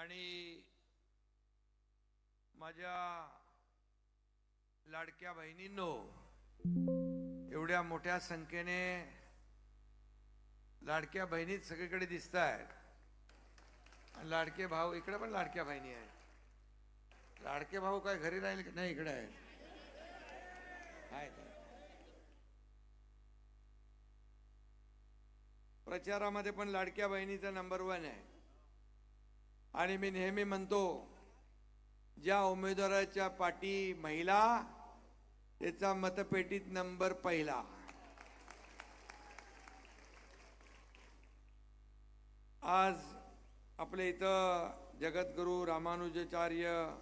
आणि माझ्या लाडक्या बहिणींनो एवढ्या मोठ्या संख्येने लाडक्या बहिणीच सगळीकडे दिसत आहेत लाडके भाऊ इकडे पण लाडक्या बहिणी आहेत. लाडके भाऊ काय घरी राहील की नाही इकडे? आहेत. प्रचारामध्ये पण लाडक्या बहिणीचा नंबर वन आहे. आणि मी नेहमी म्हणतो ज्या उमेदवाराच्या पाठी महिला त्याचा मतपेटीत नंबर पहिला. आज आपल्या इथं जगद्गुरू रामानुजाचार्य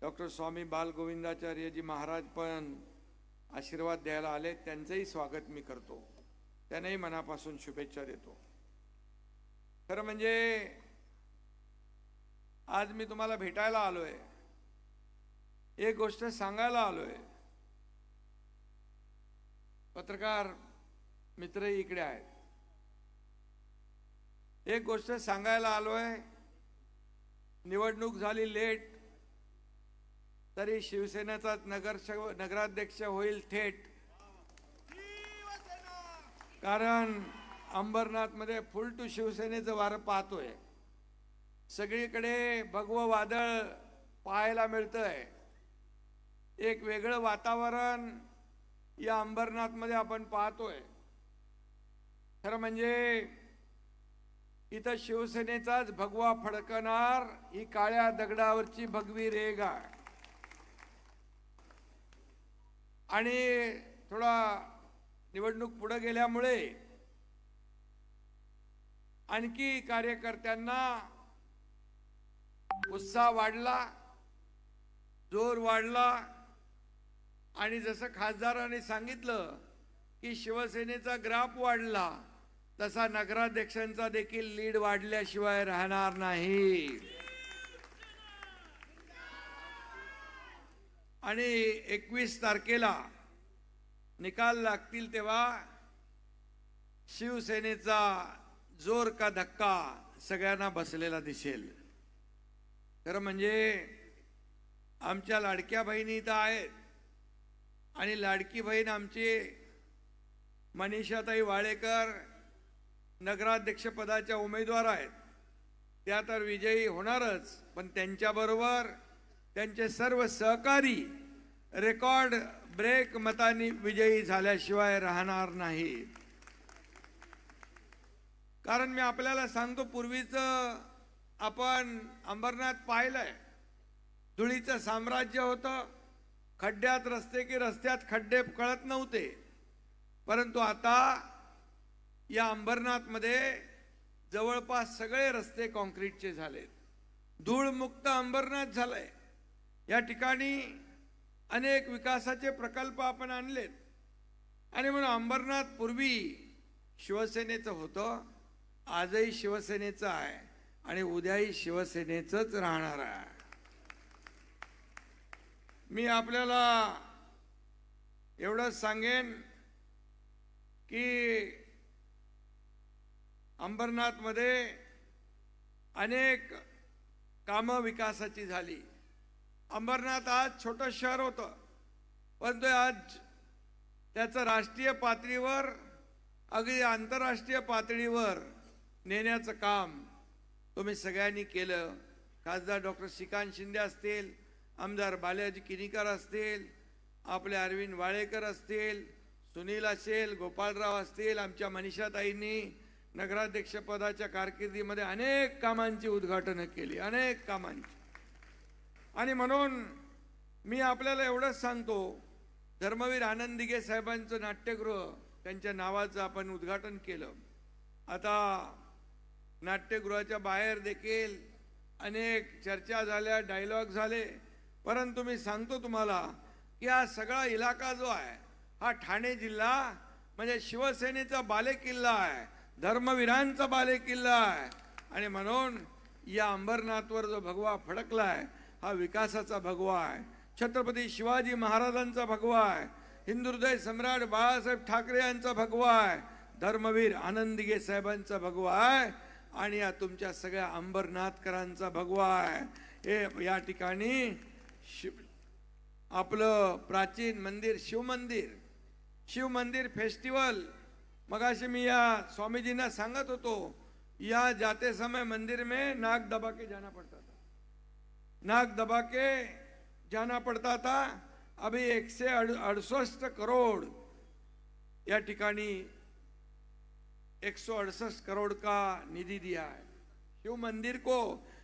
डॉक्टर स्वामी बालगोविंदाचार्यजी महाराज पण आशीर्वाद द्यायला आले. त्यांचंही स्वागत मी करतो. त्यांनाही मनापासून शुभेच्छा देतो. खरं म्हणजे आज मी तुम्हाला भेटायला आलोय. एक गोष्ट सांगायला आलोय. पत्रकार मित्रही इकडे आहेत. एक गोष्ट सांगायला आलोय. निवडणूक झाली लेट तरी शिवसेनेचा नगर नगराध्यक्ष होईल थेट. कारण अंबरनाथमध्ये फुल टू शिवसेनेचं वारं पाहतोय. सगळीकडे भगवं वादळ पाहायला मिळतंय. एक वेगळं वातावरण या अंबरनाथमध्ये आपण पाहतोय. खरं म्हणजे इथं शिवसेनेचाच भगवा फडकणार ही काळ्या दगडावरची भगवी रेगा आणि थोडा निवडणूक पुढे गेल्यामुळे आणखी कार्यकर्त्यांना उत्साह वाढला जोर वाढला. आणि जसं खासदारांनी सांगितलं की शिवसेनेचा ग्राफ वाढला तसा नगराध्यक्षांचा देखील लीड वाढल्याशिवाय राहणार नाही. आणि एकवीस तारखेला निकाल लागतील तेव्हा शिवसेनेचा जोर का धक्का सगळ्यांना बसलेला दिसेल. तर म्हणजे आमच्या लाडक्या बहिणी इथं आहेत. आणि लाडकी बहीण आमची मनीषाताई वाळेकर नगराध्यक्षपदाच्या उमेदवार आहेत. त्या तर विजयी होणारच पण त्यांच्याबरोबर त्यांचे सर्व सहकारी रेकॉर्ड ब्रेक मतांनी विजयी झाल्याशिवाय राहणार नाही कारण मी आपल्याला सांगतो पूर्वीचं आपण अंबरनाथ पाहिलंय. धुळीचं साम्राज्य होतं. खड्ड्यात रस्ते की रस्त्यात खड्डे कळत नव्हते. परंतु आता या अंबरनाथमध्ये जवळपास सगळे रस्ते कॉन्क्रीटचे झालेत. धूळमुक्त अंबरनाथ झालंय. या ठिकाणी अनेक विकासाचे प्रकल्प आपण आणलेत. आणि म्हणून अंबरनाथ पूर्वी शिवसेनेचं होतं. आजही शिवसेनेचं आहे. आणि उद्याही शिवसेनेचंच राहणार आहे. मी आपल्याला एवढंच सांगेन की अंबरनाथमध्ये अनेक कामं विकासाची झाली. अंबरनाथ आज छोटं शहर होतं परंतु आज त्याचं राष्ट्रीय पातळीवर अगदी आंतरराष्ट्रीय पातळीवर नेण्याचं काम तुम्ही सगळ्यांनी केलं. खासदार डॉक्टर श्रीकांत शिंदे असतील आमदार बालाजी किनीकर असतील आपले अरविंद वाळेकर असतील सुनील असेल गोपाळराव असतील आमच्या मनीषाताईंनी नगराध्यक्षपदाच्या कारकिर्दीमध्ये अनेक कामांची उद्घाटनं केली अनेक कामांची. आणि म्हणून मी आपल्याला एवढंच सांगतो धर्मवीर आनंद दिघे साहेबांचं नाट्यगृह त्यांच्या नावाचं आपण उद्घाटन केलं. आता नाट्यगृहाच्या बाहेर देखील अनेक चर्चा झाल्या डायलॉग झाले. परंतु मी सांगतो तुम्हाला की हा सगळा इलाका जो आहे हा ठाणे जिल्हा म्हणजे शिवसेनेचा बालेकिल्ला आहे धर्मवीरांचा बालेकिल्ला आहे. आणि म्हणून या अंबरनाथवर जो भगवा फडकलाय हा विकासाचा भगवा आहे. छत्रपती शिवाजी महाराजांचा भगवा आहे. हिंदुहृदय सम्राट बाळासाहेब ठाकरे यांचा भगवा आहे. धर्मवीर आनंदगे साहेबांचा भगवा आहे. आणि या तुमच्या सगळ्या अंबरनाथकरांचा भगवा आहे. हे या ठिकाणी शिव आपलं प्राचीन मंदिर शिवमंदिर शिव मंदिर फेस्टिवल. मगाशी मी या स्वामीजींना सांगत होतो या जाते समय मंदिर में नाक दबा के जाना पड़ता था. नाक दबा के जाना पड़ता था. अभी एकशे से अड़सठ करोड़ या ठिकाणी एक सौ अड़सठ करोड़ का निधि दिया है। शिव मंदिर को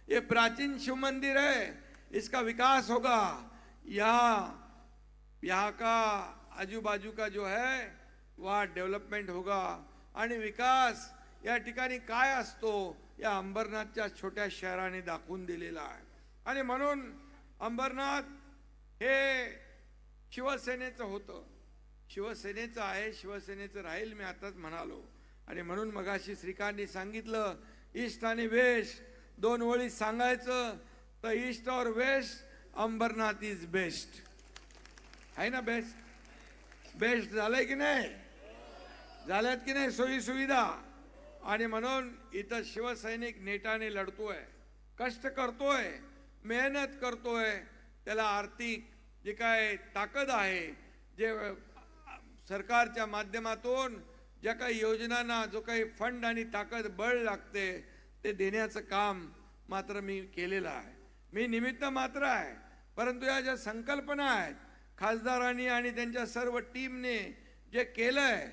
ये प्राचीन शिव मंदिर है इसका विकास होगा। यहाँ यहाँ का आजू बाजू का जो है वहाँ डेव्हलपमेंट होगा। आणि विकास या ठिकाणी काय असतो या अंबरनाथच्या छोट्या शहराने दाखवून दिलेला आहे. आणि म्हणून अंबरनाथ हे शिवसेनेचं होतं. शिवसेनेचं आहे शिवसेनेचं राहील मी आताच म्हणालो. आणि म्हणून मगाशी श्रीकांतनी सांगितलं ईस्ट आणि वेश दोन ओळी सांगायचं तर ईस्ट और वेस्ट अंबरनाथ इज बेस्ट आहे ना बेस्ट बेस्ट झालंय की नाही? झाल्यात की नाही सोयी सुविधा? आणि म्हणून इथं शिवसैनिक नेटाने लढतोय कष्ट करतोय मेहनत करतोय त्याला आर्थिक जे काय ताकद आहे जे सरकारच्या माध्यमातून ज्या काही योजनांना जो काही फंड आणि ताकद बळ लागते ते देण्याचं काम मात्र मी केलेलं आहे. मी निमित्त मात्र आहे. परंतु या ज्या संकल्पना आहेत खासदारांनी आणि त्यांच्या सर्व टीमने जे केलंय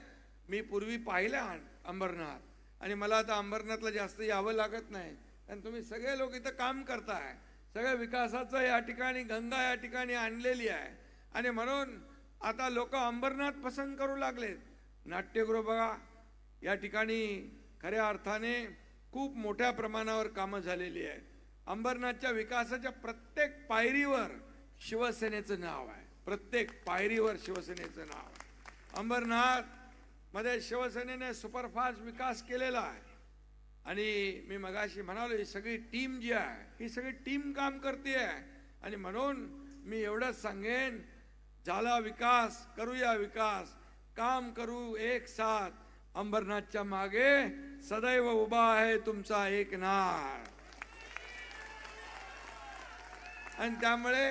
मी पूर्वी पाहिलं अंबरनाथ. आणि मला आता अंबरनाथला जास्त यावं लागत नाही. कारण तुम्ही सगळे लोक इथं काम करताय. सगळ्या विकासाचं या ठिकाणी गंगा या ठिकाणी आणलेली आहे. आणि म्हणून आता लोक अंबरनाथ पसंत करू लागलेत. नाट्यगृह बघा. या ठिकाणी खऱ्या अर्थाने खूप मोठ्या प्रमाणावर कामं झालेली आहेत. अंबरनाथच्या विकासाच्या प्रत्येक पायरीवर शिवसेनेचं नाव आहे. प्रत्येक पायरीवर शिवसेनेचं नाव आहे. अंबरनाथमध्ये शिवसेनेने सुपरफास्ट विकास केलेला आहे. आणि मी मगाशी म्हणालो ही सगळी टीम जी आहे ही सगळी टीम काम करते आहे आणि म्हणून मी एवढंच सांगेन झाला विकास करूया विकास. काम करू एक साथ. अंबरनाथच्या मागे सदैव उभा आहे तुमचा एक नाथ आणि त्यामुळे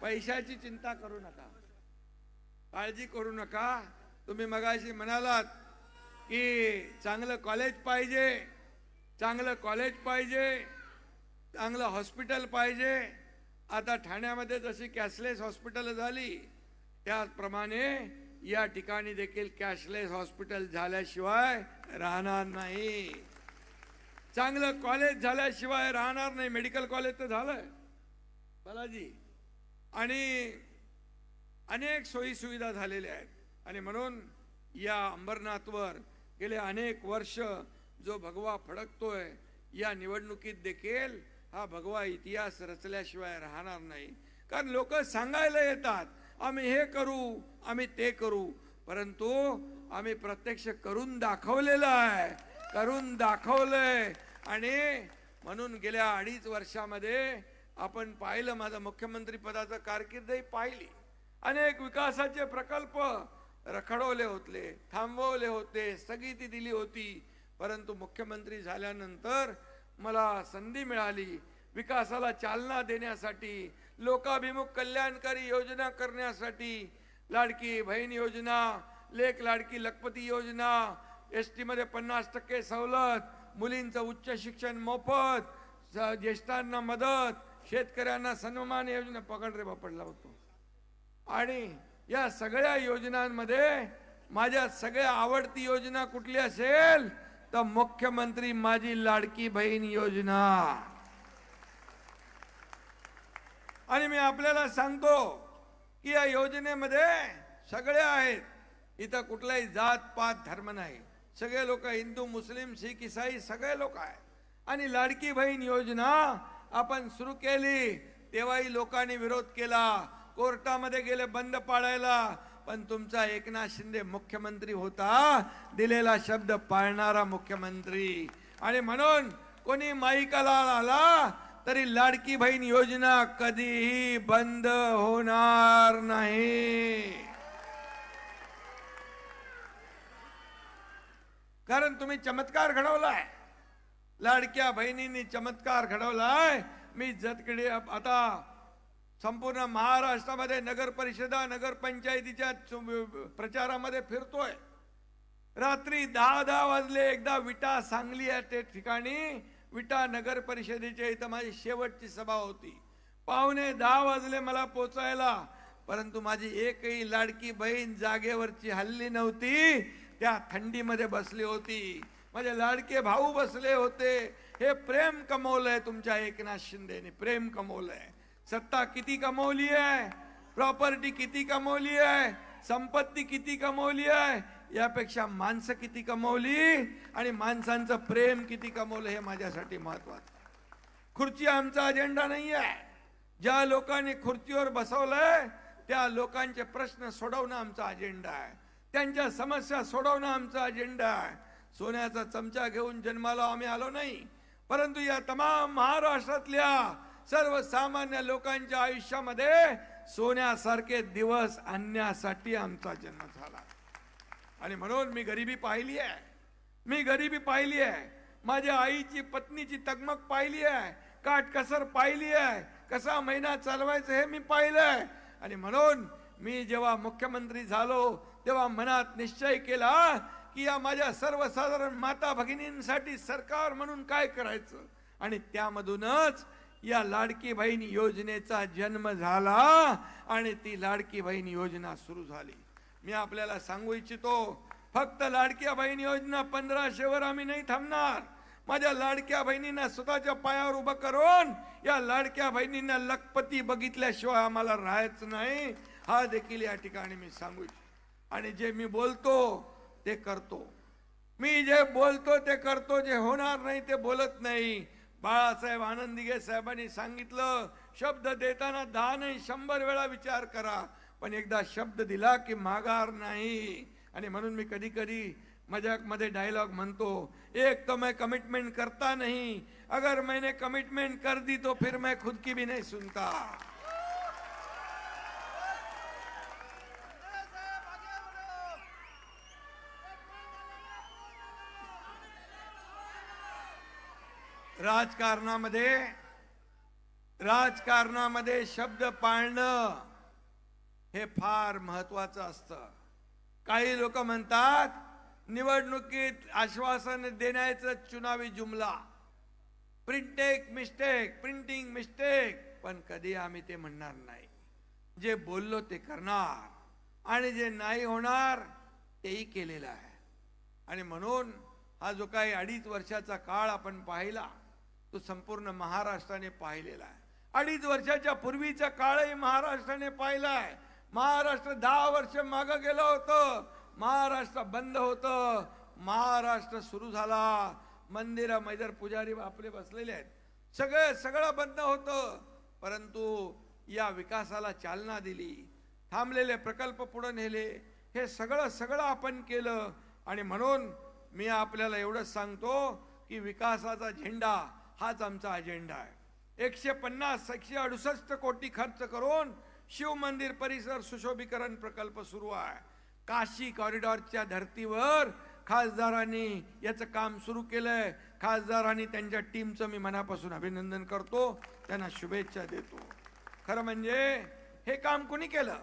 पैशाची चिंता करू नका. काळजी करू नका. तुम्ही मगाशी म्हणालात की चांगलं कॉलेज पाहिजे चांगलं कॉलेज पाहिजे चांगलं हॉस्पिटल पाहिजे. आता ठाण्यामध्ये जशी कॅशलेस हॉस्पिटल झाली त्याचप्रमाणे या ठिकाणी देखील कॅशलेस हॉस्पिटल झाल्याशिवाय राहणार नाही. चांगलं कॉलेज झाल्याशिवाय राहणार नाही. मेडिकल कॉलेज तर झालंय. बालाजी आणि अनेक सोयीसुविधा झालेल्या आहेत. आणि म्हणून या अंबरनाथवर गेले अनेक वर्ष जो भगवा फडकतोय या निवडणुकीत देखील हा भगवा इतिहास रचल्याशिवाय राहणार नाही. कारण लोक सांगायला येतात आम्ही हे करू आम्ही ते करू. परंतु आम्ही प्रत्यक्ष करून दाखवलेलं आहे करून दाखवलंय. आणि म्हणून गेल्या अडीच वर्षामध्ये आपण पाहिलं माझं मुख्यमंत्रीपदाचं कारकिर्दही पाहिली. अनेक विकासाचे प्रकल्प रखडवले होते थांबवले होते स्थगिती दिली होती. परंतु मुख्यमंत्री झाल्यानंतर मला संधी मिळाली. विकासाला चालना देण्यासाठी लोकाभिमुख कल्याणकारी योजना करण्यासाठी लाडकी बहीण योजना लेख लाडकी लखपती योजना एस टी मध्ये पन्नास टक्के सवलत मुलींचं उच्च शिक्षण मोफत ज्येष्ठांना मदत शेतकऱ्यांना सन्मान योजना पकड रे पडला होतो. आणि या सगळ्या योजनांमध्ये माझ्या सगळ्या आवडती योजना कुठली असेल तर मुख्यमंत्री माझी लाडकी बहीण योजना. आणि मी आपल्याला सांगतो की या योजनेमध्ये सगळे आहेत. इथं कुठलाही जात पात धर्म नाही. सगळे लोक हिंदू मुस्लिम शीख इसाई सगळे लोक आहेत. आणि लाडकी बहीण योजना आपण सुरू केली. तेव्हाही लोकांनी विरोध केला. कोर्टामध्ये गेले बंद पाळायला. पण तुमचा एकनाथ शिंदे मुख्यमंत्री होता. दिलेला शब्द पाळणारा मुख्यमंत्री. आणि म्हणून कोणी माईकाला आला तरी लाडकी बहीण योजना कधीही बंद होणार नाही. कारण तुम्ही चमत्कार घडवलाय. लाडक्या बहिणींनी चमत्कार घडवलाय. मी जतकडे आता संपूर्ण महाराष्ट्रामध्ये नगर परिषदा नगर पंचायतीच्या प्रचारामध्ये फिरतोय. रात्री दहा दहा वाजले एकदा विटा सांगली या ते ठिकाणी. विटा नगर परिषदेच्या इथं माझी शेवटची सभा होती. पाहुणे दहा वाजले मला पोचायला परंतु माझी एकही लाडकी बहीण जागेवरची हल्ली नव्हती. त्या थंडीमध्ये बसली होती. माझे लाडके भाऊ बसले होते. हे प्रेम कमवलंय तुमच्या एकनाथ शिंदेने प्रेम कमवलंय. सत्ता किती कमवली आहे? प्रॉपर्टी किती कमवली आहे? संपत्ती किती कमवली आहे? यापेक्षा माणसं किती कमवली आणि माणसांचं प्रेम किती कमवलं हे माझ्यासाठी महत्वाचं. खुर्ची आमचा अजेंडा नाही आहे ज्या लोकांनी खुर्चीवर बसवलंय त्या लोकांचे प्रश्न सोडवणं आमचा अजेंडा आहे. त्यांच्या समस्या सोडवणं आमचा अजेंडा आहे. सोन्याचा चमचा घेऊन जन्माला आम्ही आलो नाही. परंतु या तमाम महाराष्ट्रातल्या सर्वसामान्य लोकांच्या आयुष्यामध्ये सोन्यासारखे दिवस आणण्यासाठी आमचा जन्म झाला. आणि म्हणून मी गरिबी पाहिली आहे. मी गरिबी पाहिली आहे. माझ्या आईची पत्नीची तगमग पाहिली आहे. काटकसर पाहिली आहे. कसा महिना चालवायचं हे मी पाहिलंय. आणि म्हणून मी जेव्हा मुख्यमंत्री झालो तेव्हा मनात निश्चय केला की या माझ्या सर्वसाधारण माता भगिनींसाठी सरकार म्हणून काय करायचं? आणि त्यामधूनच या लाडकी बहीण योजनेचा जन्म झाला आणि ती लाडकी बहीण योजना सुरू झाली. मी आपल्याला सांगू इच्छितो फक्त लाडक्या बहीण योजना पंधराशेवर आम्ही नाही थांबणार. माझ्या लाडक्या बहिणींना स्वतःच्या पायावर उभं करून या लाडक्या बहिणींना लखपती बघितल्याशिवाय आम्हाला राहायचं नाही. हा देखील या ठिकाणी मी सांगू इच्छितो. आणि जे मी बोलतो ते करतो. मी जे बोलतो ते करतो. जे होणार नाही ते बोलत नाही. बाळासाहेब आनंदिगे साहेबांनी सांगितलं शब्द देताना दहा नाही शंभर वेळा विचार करा. पण एकदा शब्द दिला की माघार नाही. आणि म्हणून मी कधी कधी मजाकमध्ये डायलॉग म्हणतो एक तो मैं कमिटमेंट करता नहीं. अगर मैंने कमिटमेंट कर दी तो फिर मैं खुद की भी नहीं सुनता. राजकारणामध्ये राजकारणामध्ये शब्द पाळणं हे फार महत्वाचं असतं. काही लोक म्हणतात निवडणुकीत आश्वासन देण्याचं चुनावी जुमला. प्रिंटेक मिस्टेक प्रिंटिंग मिस्टेक पण कधी आम्ही ते म्हणणार नाही. जे बोललो ते करणार. आणि जे नाही होणार तेही केलेलं आहे. आणि म्हणून हा जो काही अडीच वर्षाचा काळ आपण पाहिला तो संपूर्ण महाराष्ट्राने पाहिलेला आहे. अडीच वर्षाच्या पूर्वीचा काळही महाराष्ट्राने पाहिला आहे. महाराष्ट्र दहा वर्ष मागं गेलं होतं. महाराष्ट्र बंद होतं. महाराष्ट्र सुरू झाला. मंदिर मैदर पुजारी आपले बसलेले आहेत. सगळं सगळं बंद होतं. परंतु या विकासाला चालना दिली. थांबलेले प्रकल्प पुढे नेले. हे सगळं सगळं आपण केलं. आणि म्हणून मी आपल्याला एवढंच सांगतो की विकासाचा झेंडा हाच आमचा अजेंडा आहे. एकशे पन्नास एकशे अडुसष्ट कोटी खर्च करून शिव मंदिर परिसर सुशोभीकरण प्रकल्प सुरू आहे. काशी कॉरिडॉरच्या धर्तीवर खासदारांनी याचं काम सुरू केलंय. खासदारांनी त्यांच्या टीमचं मी मनापासून अभिनंदन करतो. त्यांना शुभेच्छा देतो. खरं म्हणजे हे काम कोणी केलं?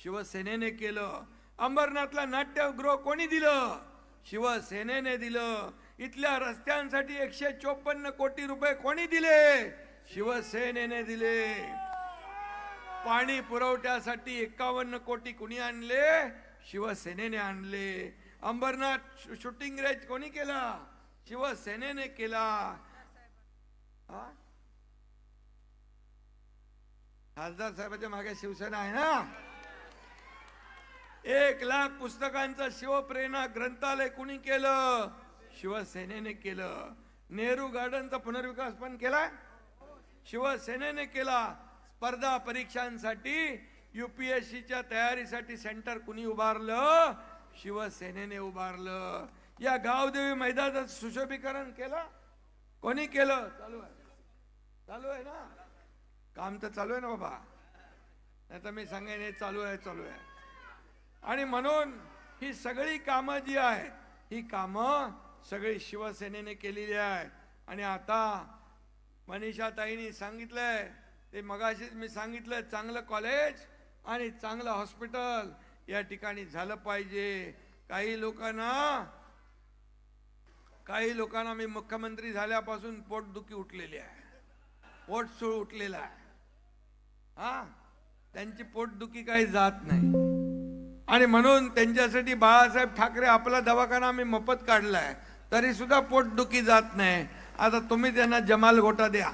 शिवसेनेने केलं. अंबरनाथला नाट्यगृह कोणी दिलं? शिवसेनेने दिलं. इथल्या रस्त्यांसाठी एकशे चोपन्न कोटी रुपये कोणी दिले? शिवसेनेने दिले. पाणी पुरवठ्यासाठी एकावन्न कोटी कुणी आणले? शिवसेनेने आणले. अंबरनाथ शूटिंग रेंज कोणी केला? शिवसेनेने केला. खासदार साहेबाच्या मागे शिवसेना आहे ना? एक लाख पुस्तकांचं शिवप्रेरणा ग्रंथालय कुणी केलं? शिवसेनेने केलं. नेहरू गार्डनचा पुनर्विकास पण केला? शिवसेनेने केला. स्पर्धा परीक्षांसाठी युपीएससीच्या तयारीसाठी सेंटर कुणी उभारलं? शिवसेनेने उभारलं. या गावदेवी मैदानाचं सुशोभीकरण केलं? कोणी केलं? चालू आहे. चालू आहे ना? काम तर चालू आहे ना बाबा. नाही तर मी सांगेन हे चालू आहे चालू आहे. आणि म्हणून ही सगळी कामं जी आहेत ही कामं सगळी शिवसेनेने केलेली आहेत. आणि आता मनीषा ताईंनी सांगितलंय ते मगाशीच मी सांगितलं चांगलं कॉलेज आणि चांगलं हॉस्पिटल या ठिकाणी झालं पाहिजे. काही लोकांना काही लोकांना मी मुख्यमंत्री झाल्यापासून पोटदुखी उठलेली आहे. पोट सुळ उठलेला आहे. हा? त्यांची पोटदुखी काही जात नाही. आणि म्हणून त्यांच्यासाठी बाळासाहेब ठाकरे आपला दवाखाना आम्ही मोफत काढलाय. तरी सुद्धा पोटदुखी जात नाही. आता तुम्ही त्यांना जमाल गोटा द्या.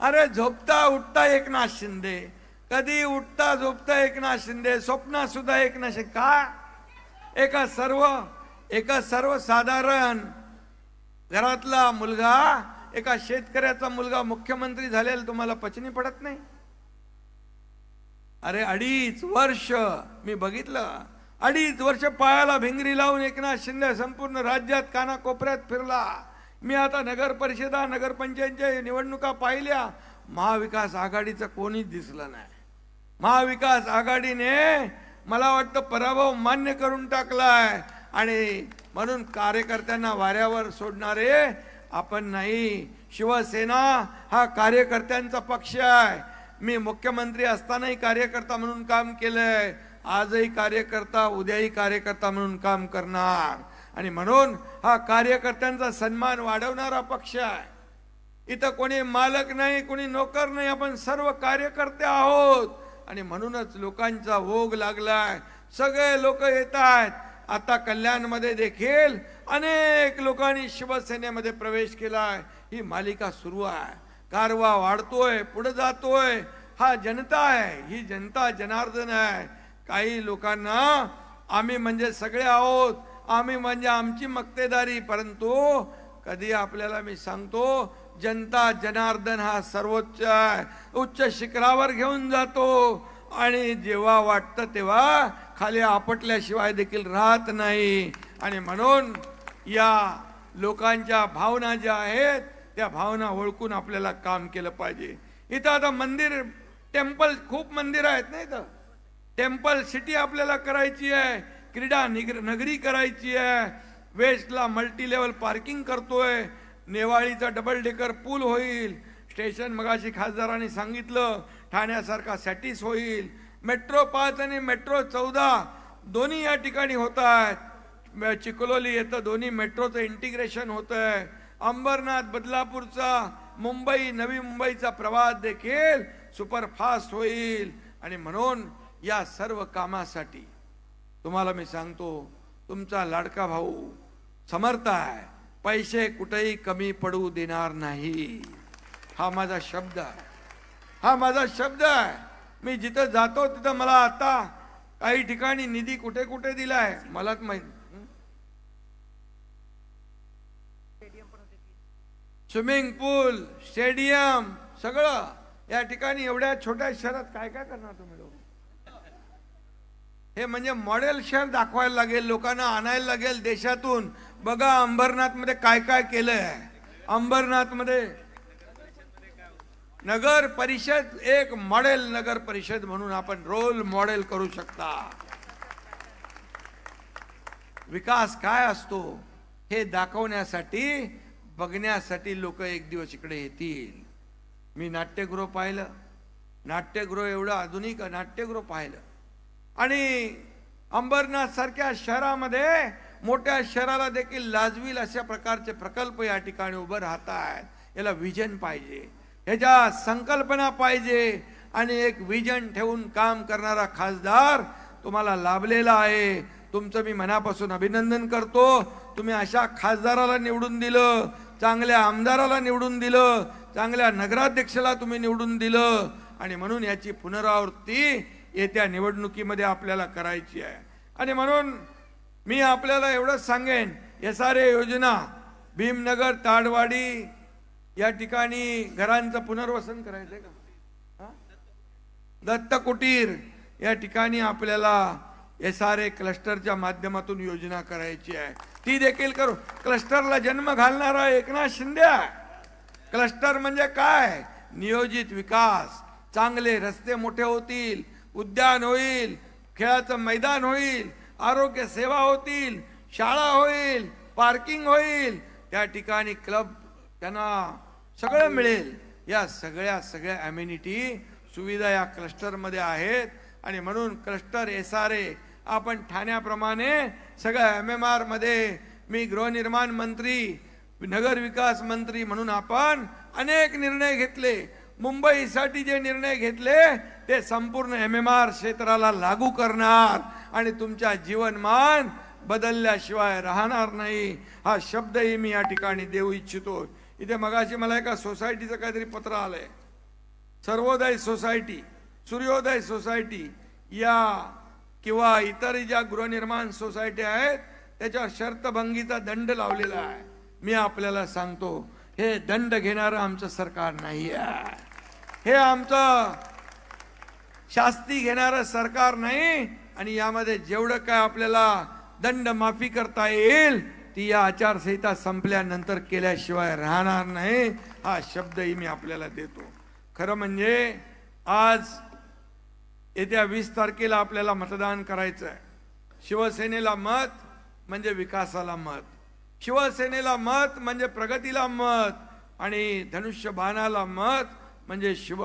अरे झोपता उठता एकनाथ शिंदे. कधी उठता झोपता एकनाथ शिंदे स्वप्नात सुद्धा एकनाथ शिंदे. का? एका सर्व एका सर्वसाधारण घरातला मुलगा एका शेतकऱ्याचा मुलगा मुख्यमंत्री झालेला तुम्हाला पचनी पडत नाही? अरे अडीच वर्ष मी बघितलं. अडीच वर्ष पायाला भिंगरी लावून एकनाथ शिंदे संपूर्ण राज्यात कानाकोपऱ्यात फिरला. मी आता नगर परिषदा नगरपंचायतच्या निवडणुका पाहिल्या. महाविकास आघाडीचं कोणीच दिसलं नाही. महाविकास आघाडीने मला वाटतं पराभव मान्य करून टाकलाय. आणि म्हणून कार्यकर्त्यांना वाऱ्यावर सोडणारे आपण नाही. शिवसेना हा कार्यकर्त्यांचा पक्ष आहे. मी मुख्यमंत्री असतानाही कार्यकर्ता म्हणून काम केलंय. आजही कार्यकर्ता उद्याही कार्यकर्ता म्हणून काम करणार. आणि म्हणून हा कार्यकर्त्यांचा सन्मान वाढवणारा पक्ष आहे. इथं कोणी मालक नाही कोणी नोकर नाही आपण सर्व कार्यकर्ते आहोत. आणि म्हणूनच लोकांचा भोग लागलाय. सगळे लोक येत आहेत. आता कल्याणमध्ये देखील अनेक लोकांनी शिवसेनेमध्ये प्रवेश केलाय. ही मालिका सुरू आहे. कारवा वाढतोय पुढे जातोय. हा जनता आहे. ही जनता जनार्दन आहे. काही लोकांना आम्ही म्हणजे सगळे आहोत. आम्ही म्हणजे आमची मक्तेदारी परंतु कधी आपल्याला मी सांगतो जनता जनार्दन हा सर्वोच्च उच्च शिखरावर घेऊन जातो. आणि जेव्हा वाटतं तेव्हा खाली आपटल्याशिवाय देखील राहत नाही. आणि म्हणून या लोकांच्या भावना ज्या आहेत त्या भावना ओळखून आपल्याला काम केलं पाहिजे. इथं आता मंदिर टेम्पल खूप मंदिर आहेत नाही तर? टेम्पल सिटी आपल्याला करायची आहे. क्रीडा निगर नगरी करायची आहे. वेस्टला मल्टी लेवल पार्किंग करतोय. नेवाळीचा डबल डेकर पूल होईल. स्टेशन मगाशी खासदारांनी सांगितलं ठाण्यासारखा सॅटिस होईल. मेट्रो पाच आणि मेट्रो चौदा दोन्ही या ठिकाणी होत आहेत म- चिखलोली येतं दोन्ही मेट्रोचं इंटिग्रेशन होत आहे अंबरनाथ बदलापूरचा मुंबई नवी मुंबईचा प्रवास देखील सुपरफास्ट होईल. आणि म्हणून या सर्व कामासाठी तुम्हाला मी सांगतो तुमचा लाडका भाऊ समर्थ आहे. पैसे कुठेही कमी पडू देणार नाही. हा माझा शब्द आहे. हा माझा शब्द आहे. मी जिथं जातो तिथं मला आता काही ठिकाणी निधी कुठे कुठे दिलाय मलाच माहीत स्विमिंग पूल स्टेडियम सगळं. या ठिकाणी एवढ्या छोट्या शहरात काय काय करणार तुम्ही? हे म्हणजे मॉडेल शहर दाखवायला लागेल लोकांना आणायला लागेल देशातून. बघा अंबरनाथमध्ये काय काय केलं आहे अंबरनाथमध्ये नगर परिषद एक मॉडेल नगर परिषद म्हणून आपण रोल मॉडेल करू शकता. विकास काय असतो हे दाखवण्यासाठी बघण्यासाठी लोक एक दिवस इकडे येतील. मी नाट्यगृह पाहिलं. नाट्यगृह एवढं आधुनिक नाट्यगृह पाहिलं. आणि अंबरनाथसारख्या शहरामध्ये मोठ्या शहराला देखील लाजवील अशा प्रकारचे प्रकल्प या ठिकाणी उभं राहत आहेत याला विजन पाहिजे. ह्याच्या संकल्पना पाहिजे आणि एक विजन ठेवून काम करणारा खासदार तुम्हाला लाभलेला आहे. तुमचं मी मनापासून अभिनंदन करतो. तुम्ही अशा खासदाराला निवडून दिलं चांगल्या आमदाराला निवडून दिलं चांगल्या नगराध्यक्षाला तुम्ही निवडून दिलं आणि म्हणून याची पुनरावृत्ती येत्या निवडणुकीमध्ये आपल्याला करायची आहे. आणि म्हणून मी आपल्याला एवढंच सांगेन एस आर ए योजना भीमनगर ताडवाडी या ठिकाणी घरांचं पुनर्वसन करायचंय का? दत्त कुटीर या ठिकाणी आपल्याला एस आर ए क्लस्टरच्या माध्यमातून योजना करायची आहे. ती देखील करू. क्लस्टरला जन्म घालणारा एकनाथ शिंदे. आहे क्लस्टर म्हणजे काय? नियोजित विकास. चांगले रस्ते मोठे होतील. उद्यान होईल खेळाचं मैदान होईल आरोग्य सेवा होतील शाळा होईल पार्किंग होईल त्या ठिकाणी क्लब त्यांना सगळं मिळेल. या सगळ्या सगळ्या अम्युनिटी सुविधा या क्लस्टरमध्ये आहेत आणि म्हणून क्लस्टर एस आर ए आपण ठाण्याप्रमाणे सगळ्या एम एम आरमध्ये मी गृहनिर्माण मंत्री नगर विकास मंत्री म्हणून आपण अनेक निर्णय घेतले. मुंबईसाठी जे निर्णय घेतले ते संपूर्ण एम एम आर क्षेत्राला लागू करणार आणि तुमच्या जीवनमान बदलल्याशिवाय राहणार नाही. हा शब्दही मी या ठिकाणी देऊ इच्छितो. इथे मगाशी मला एका सोसायटीचं काहीतरी पत्र आलंय. सर्वोदय सोसायटी सूर्योदय सोसायटी या किंवा इतर ज्या गृहनिर्माण सोसायटी आहेत त्याच्यावर शर्तभंगीचा दंड लावलेला आहे. मी आपल्याला सांगतो हे दंड घेणारं आमचं सरकार नाही आहे हे आमचं शास्ती घेणारं सरकार नाही आणि यामध्ये जेवढं काय आपल्याला दंड माफी करता येईल ती या आचारसंहिता संपल्यानंतर केल्याशिवाय राहणार नाही हा शब्दही मी आपल्याला देतो. खरं म्हणजे आज येत्या वीस तारखेला आपल्याला मतदान करायचं आहे शिवसेनेला मत म्हणजे विकासाला मत. शिवसेनेला मत म्हणजे प्रगतीला मत आणि धनुष्यबाणाला मत म्हणजे शिव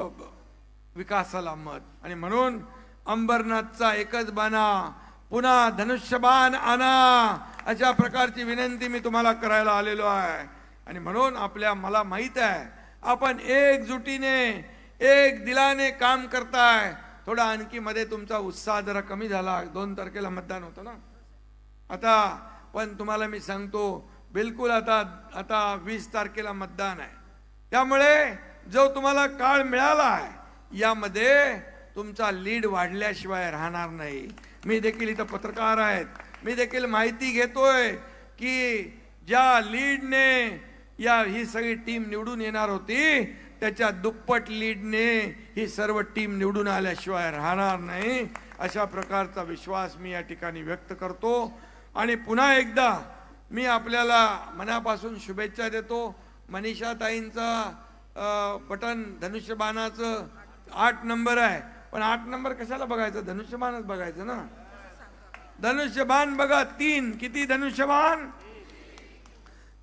विकासाला मत. आणि म्हणून अंबरनाथचा एकच बाणा पुन्हा धनुष्यबाण आणा अशा प्रकारची विनंती मी तुम्हाला करायला आलेलो आहे. आणि म्हणून आपल्या मला माहीत आहे आपण एकजुटीने एक दिलाने काम करताय. थोडा आणखी मध्ये तुमचा उत्साह जरा कमी झाला. दोन तारखेला मतदान होतं ना? आता पण तुम्हाला मी सांगतो बिलकुल आता आता वीस तारखेला मतदान आहे. त्यामुळे जो तुम्हाला काळ मिळाला आहे यामध्ये तुमचा लीड वाढल्याशिवाय राहणार नाही. मी देखील इथं पत्रकार आहेत. मी देखील माहिती घेतोय की ज्या लीडने या ही सगळी टीम निवडून येणार होती त्याच्या दुप्पट लीडने ही सर्व टीम निवडून आल्याशिवाय राहणार नाही अशा प्रकारचा विश्वास मी या ठिकाणी व्यक्त करतो. आणि पुन्हा एकदा मी आपल्याला मनापासून शुभेच्छा देतो. मनीषा ताईंचा बटन धनुष्यबाणाचं आठ नंबर आहे. पण आठ नंबर कशाला बघायचं? धनुष्यबाणच बघायचं ना. धनुष्यबाण बघा तीन. किती धनुष्यबाण?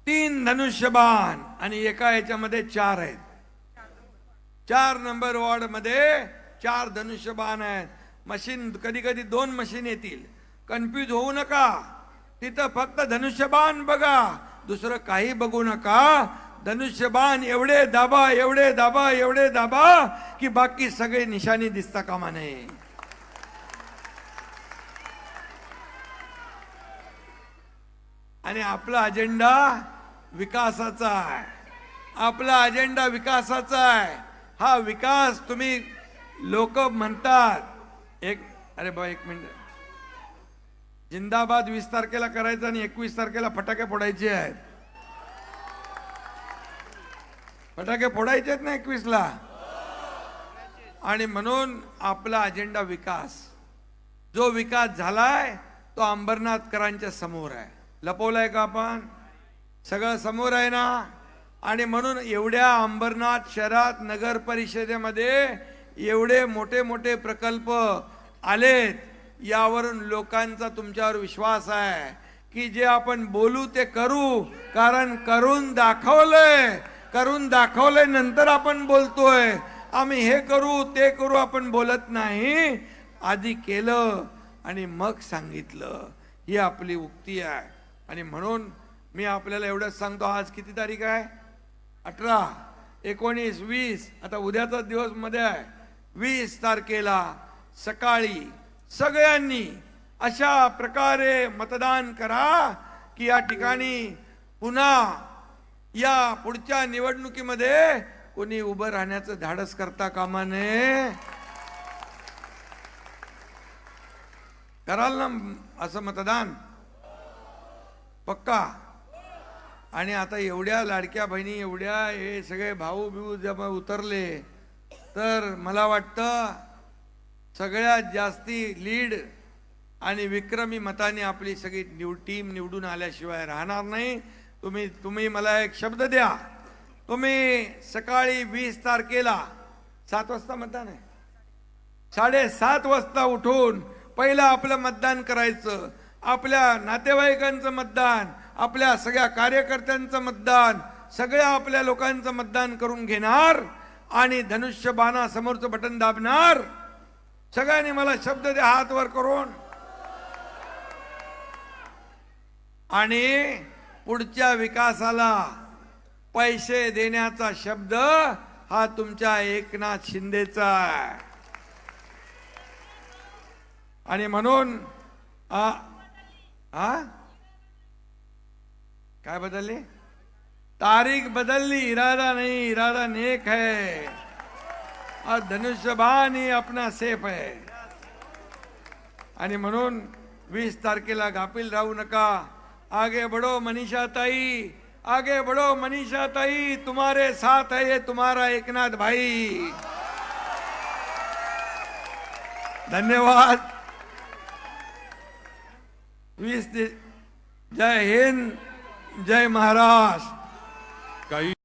तीन धनुष्यबाण. आणि एका याच्यामध्ये चार आहेत. चार नंबर वॉर्डमध्ये चार धनुष्यबाण आहेत. मशीन कधी कधी दोन मशीन येतील. कन्फ्यूज होऊ नका. तिथं फक्त धनुष्यबाण बघा. दुसरं काही बघू नका. धनुष्यबाण एवढे दाबा एवढे दाबा एवढे दाबा की बाकी सगळे निशाणी दिसता कामा नये आणि आपला अजेंडा विकासाचा आहे. आपला अजेंडा विकासाचा आहे. हा विकास तुम्ही लोक म्हणतात. एक अरे बा एक मिनिट. जिंदाबाद वीस तारखेला करायचं आणि एकवीस तारखेला फटाके फोडायचे आहेत. फटाके फोडायचेच ना एकवीसला? आणि म्हणून आपला अजेंडा विकास. जो विकास झालाय तो अंबरनाथकरांच्या समोर आहे. लपवलाय का आपण? सगळं समोर आहे ना? आणि म्हणून एवढ्या अंबरनाथ शहरात नगर परिषदेमध्ये एवढे मोठे मोठे प्रकल्प आलेत यावरून लोकांचा तुमच्यावर विश्वास आहे. की जे आपण बोलू ते करू कारण करून दाखवलंय. करून दाखवलंय नंतर आपण बोलतोय. आम्ही हे करू ते करू आपण बोलत नाही. आधी केलं आणि मग सांगितलं. ही आपली उक्ती आहे. आणि म्हणून मी आपल्याला एवढंच सांगतो आज किती तारीख आहे? अठरा एकोणीस वीस. आता उद्याचा दिवसमध्ये आहे. वीस तारखेला सकाळी सगळ्यांनी अशा प्रकारे मतदान करा की या ठिकाणी पुन्हा या पुढच्या निवडणुकीमध्ये कोणी उभं राहण्याचं धाडस करता कामा नये. कराल ना असं मतदान? पक्का? आणि आता एवढ्या लाडक्या बहिणी एवढ्या हे सगळे भाऊ बिऊ जेव्हा उतरले तर मला वाटतं सगळ्यात जास्ती लीड आणि विक्रमी मताने आपली सगळी निव टीम निवडून आल्याशिवाय राहणार नाही. तुम्ही तुम्ही मला एक शब्द द्या. तुम्ही सकाळी वीस तारखेला सात वाजता मतदान आहे. साडेसात वाजता उठून पहिलं आपलं मतदान करायचं. आपल्या नातेवाईकांचं मतदान आपल्या सगळ्या कार्यकर्त्यांचं मतदान सगळ्या आपल्या लोकांचं मतदान करून घेणार आणि धनुष्यबाणा समोरचं बटन दाबणार. सगळ्यांनी मला शब्द द्या हात वर करून. आणि पुढच्या विकासाला पैसे देण्याचा शब्द हा तुमच्या एकनाथ शिंदेचा आहे. आणि म्हणून काय बदलली? तारीख बदलली इरादा नाही इरादा नेक है और धनुष्यबाण ही अपना सेफ आहे. आणि म्हणून वीस तारखेला गाफील राहू नका. आगे बढ़ो मनीषा ताई आगे बढ़ो मनीषा ताई तुम्हारे साथ है ये तुम्हारा एकनाथ भाई। धन्यवाद। वीस दि- जय हिंद जय महाराष्ट्र।